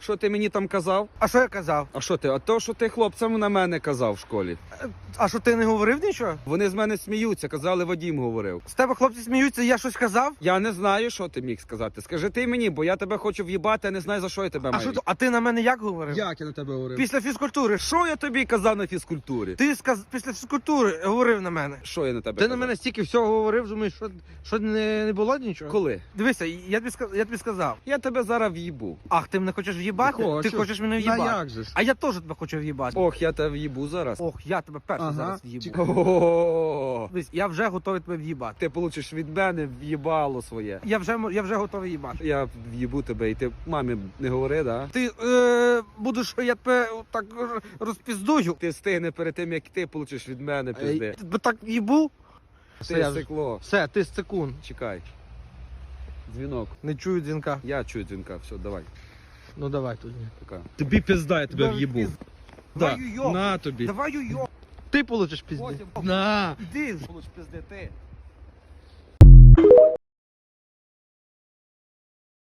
Що ти мені там казав? А що я казав? А що ти? А то, що ти хлопцям на мене казав в школі. А що ти не говорив нічого? Вони з мене сміються, казали, Вадім говорив. З тебе хлопці сміються, я щось казав? Я не знаю, що ти міг сказати. Скажи ти мені, бо я тебе хочу в'їбати, а не знаю за що я тебе А маю. що а ти на мене як говорив? Як я на тебе говорив? Після фізкультури. Що? Я тобі казав на фізкультурі? Ти сказ... після фізкультури говорив на мене. Що я на тебе Ти на мене стільки всього говорив, думаєш, що, що не, не було нічого? Коли? Дивися, я тобі, сказ... я тобі сказав. Я тебе зараз в'їбу. Ах, ти мене хочеш в'їбати? Хочу. Ти хочеш мене Та в'їбати? як же ж? А я теж тебе хочу в'їбати. Ох, я тебе в'їбу зараз. Ох, я тебе перший Ага. зараз в'їбу. О, Дивись, я вже готовий тебе в'їбати. Ти получиш від мене в'їбало своє. Я вже, м- я вже готовий їбати. Я в'їбу тебе, і ти мамі не говори, да? Ти е, будеш, я тебе так р- розпіздую. Ти встигне перед тим, як ти получиш від мене пизди. Е, Бо так їбу. Все, Ти я вже- стекло. Все, ти секунд. Чекай. Дзвінок. Не чую дзвінка. Я чую дзвінка, все, давай. Ну давай тоді. Пока. Тобі пизда, я тебе Давай, в'їбу. Да. Давай, йо. На тобі. Давай йо. Ти получиш пізди. На. Іди. Получиш пизди ти.